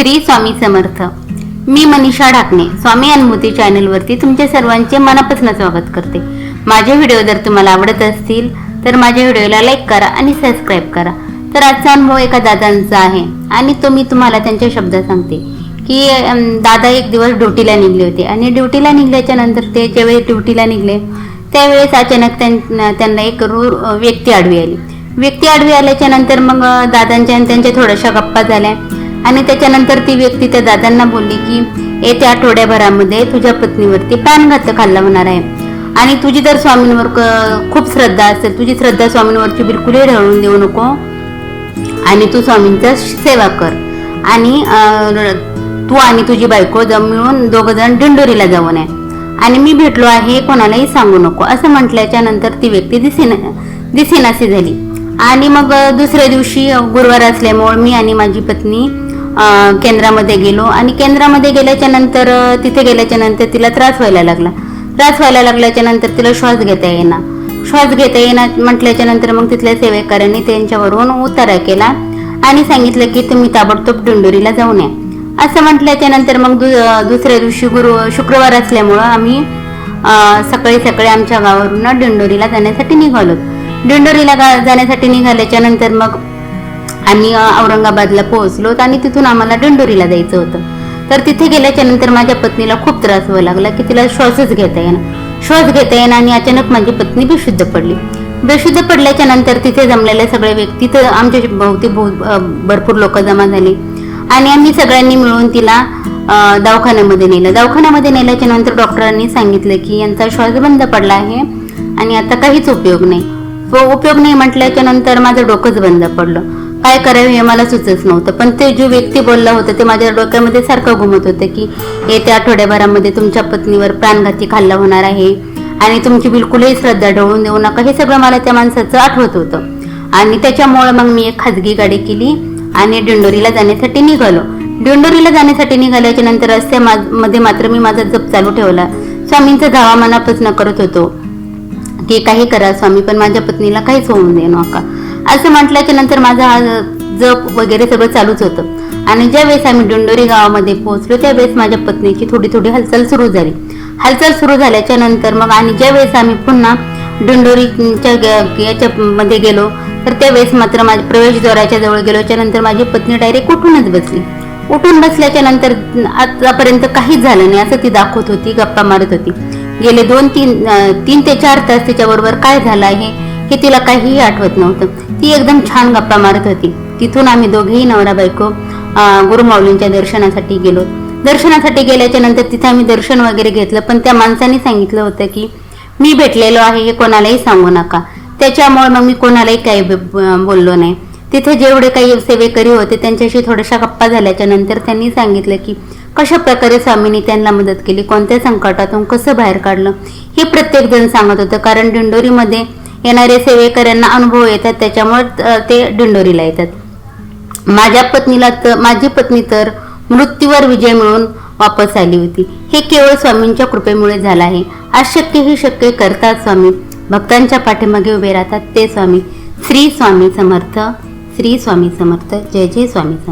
श्री स्वामी समर्थ. मी मनीषा ढाकणे स्वामी अनुभूती चॅनलवरती तुमच्या सर्वांचे मनापासून स्वागत करते. माझे व्हिडिओ जर तुम्हाला आवडत असतील तर माझ्या व्हिडिओला लाईक करा आणि सबस्क्राईब करा. तर आजचा अनुभव एका दादांचा आहे आणि तो मी तुम्हाला त्यांच्या शब्दात सांगते की दादा एक दिवस ड्युटीला निघले होते आणि ड्युटीला निघल्याच्या नंतर ते ज्यावेळेस ड्युटीला निघले त्यावेळेस अचानक त्यां- त्यांना एक रू व्यक्ती आडवी आली. व्यक्ती आडवी आल्याच्यानंतर मग दादांच्या आणि त्यांच्या थोड्याशा गप्पा झाल्या. आणि त्याच्यानंतर ती व्यक्ती त्या दादांना बोलली की येत्या आठवड्याभरामध्ये तुझ्या पत्नीवरती प्राणघातक हल्ला होणार आहे. आणि तुझी जर स्वामींवर क- खूप श्रद्धा असेल. तुझी श्रद्धा स्वामींवरची बिलकुलही ढळून देऊ नको. आणि तू स्वामींचा सेवा कर. आणि तू आणि तुझी बायको मिळून दोघं जण दिंडोरीला जाऊ नये आणि मी भेटलो आहे कोणालाही सांगू नको. असं म्हटल्याच्या नंतर ती व्यक्ती दिसेन दिसेनाशी झाली. आणि मग दुसऱ्या दिवशी गुरुवार असल्यामुळे मी आणि माझी पत्नी केंद्रामध्ये गेलो. आणि केंद्रामध्ये गेल्याच्यानंतर तिथे गेल्याच्यानंतर तिला त्रास व्हायला लागला. त्रास व्हायला लागल्याच्या नंतर तिला श्वास घेता येईना. श्वास घेता येईना म्हटल्याच्या नंतर मग तिथल्या सेवेकऱ्यांनी त्यांच्यावरून उतारा केला आणि सांगितलं की तुम्ही ताबडतोब डुंडोरीला जाऊ नये असं म्हटल्याच्या नंतर मग दु दुसऱ्या दिवशी गुरु शुक्रवार असल्यामुळं आम्ही सकाळी सकाळी आमच्या गावावरून दिंडोरीला जाण्यासाठी निघालो. दिंडोरीला गा- जाण्यासाठी निघाल्याच्या नंतर मग आम्ही औरंगाबादला पोहोचलो आणि तिथून आम्हाला डंडोरीला जायचं होतं. तर तिथे गेल्याच्यानंतर माझ्या पत्नीला खूप त्रास व्हायला लागला की तिला श्वासच घेता येणार श्वास घेता येणार आणि अचानक माझी पत्नी बेशुद्ध पडली. बेशुद्ध पडल्याच्या नंतर तिथे जमलेल्या सगळ्या व्यक्ती तर आमच्या भोवती भरपूर लोक जमा झाली. आणि आम्ही सगळ्यांनी मिळून तिला दवाखान्यामध्ये नेलं. दवाखान्यामध्ये नेल्याच्या नंतर डॉक्टरांनी सांगितलं की यांचा श्वास बंद पडला आहे आणि आता काहीच उपयोग नाही. व उपयोग नाही म्हटल्याच्या नंतर माझं डोकंच बंद पडलं. काय करावे हे मला सुचत नव्हतं. पण ते जो व्यक्ती बोलला होता ते माझ्या डोक्यामध्ये सारखं घुमत होतं की येत्या आठवड्याभरामध्ये तुमच्या पत्नीवर प्राणघाती खाल्ला होणार आहे आणि तुमची बिलकुलही श्रद्धा ढवळून देऊ नका. हे सगळं मला त्या माणसाचं आठवत होतं. आणि त्याच्यामुळे मग मी एक खाजगी गाडी केली आणि डिंडोरीला जाण्यासाठी निघालो. डिंडोरीला जाण्यासाठी निघाल्याच्या नंतर रस्त्यामध्ये मात्र मी माझा जप चालू ठेवला. स्वामींचा धावा मनापासून करत होतो. की काही करा स्वामी पण माझ्या पत्नीला काहीच होऊन दे नका. असं म्हटल्याच्या नंतर माझा हा जप वगैरे सगळं चालूच होतं. आणि ज्या वेळेस आम्ही डोंडोरी गावामध्ये पोहोचलो त्यावेळेस माझ्या पत्नीची थोडी थोडी हालचाल सुरू झाली. हालचाल सुरू झाल्याच्यानंतर मग आणि ज्या वेळेस आम्ही पुन्हा डोंडोरीच्या ग- याच्यामध्ये गेलो तर त्यावेळेस मात्र माझ्या प्रवेशद्वाराच्या जवळ गेलोच्या नंतर माझी पत्नी डायरेक्ट उठूनच बसली. उठून बसल्याच्या नंतर आतापर्यंत काहीच झालं नाही असं ती दाखवत होती गप्पा मारत होती. गेले दोन तीन तीन ते चार तास तिच्याबरोबर काय झालं आहे हे तिला काहीही आठवत नव्हतं. ती एकदम छान गप्पा मारत होती. तिथून आम्ही दोघेही नवरा बायको गुरुमाऊलींच्या दर्शनासाठी गेलो. दर्शनासाठी गेल्याच्यानंतर तिथे आम्ही दर्शन वगैरे घेतलं पण त्या माणसाने सांगितलं होतं की मी भेटलेलो आहे हे कोणालाही सांगू नका. त्याच्यामुळे मग मी कोणालाही काही बोललो नाही. तिथे जेवढे काही सेवेकरी होते त्यांच्याशी थोड्याशा गप्पा झाल्याच्यानंतर त्यांनी सांगितलं की कशा प्रकारे स्वामींनी त्यांना मदत केली? कोणत्या संकटातून कसं बाहेर काढलं? हे प्रत्येक जण सांगत होतं कारण दिंडोरीमध्ये येणारे सेवेकऱ्यांना अनुभव येतात त्याच्यामुळे ते दिंडोरीला येतात. माझ्या पत्नीला तर माझी पत्नी तर मृत्यूवर विजय मिळून वापस आली होती. हे केवळ स्वामींच्या कृपेमुळे झालं आहे. अशक्य हे शक्य करतात स्वामी. भक्तांच्या पाठीमागे उभे राहतात ते स्वामी. श्री स्वामी समर्थ श्री स्वामी समर्थ जय जय स्वामी समर्थ.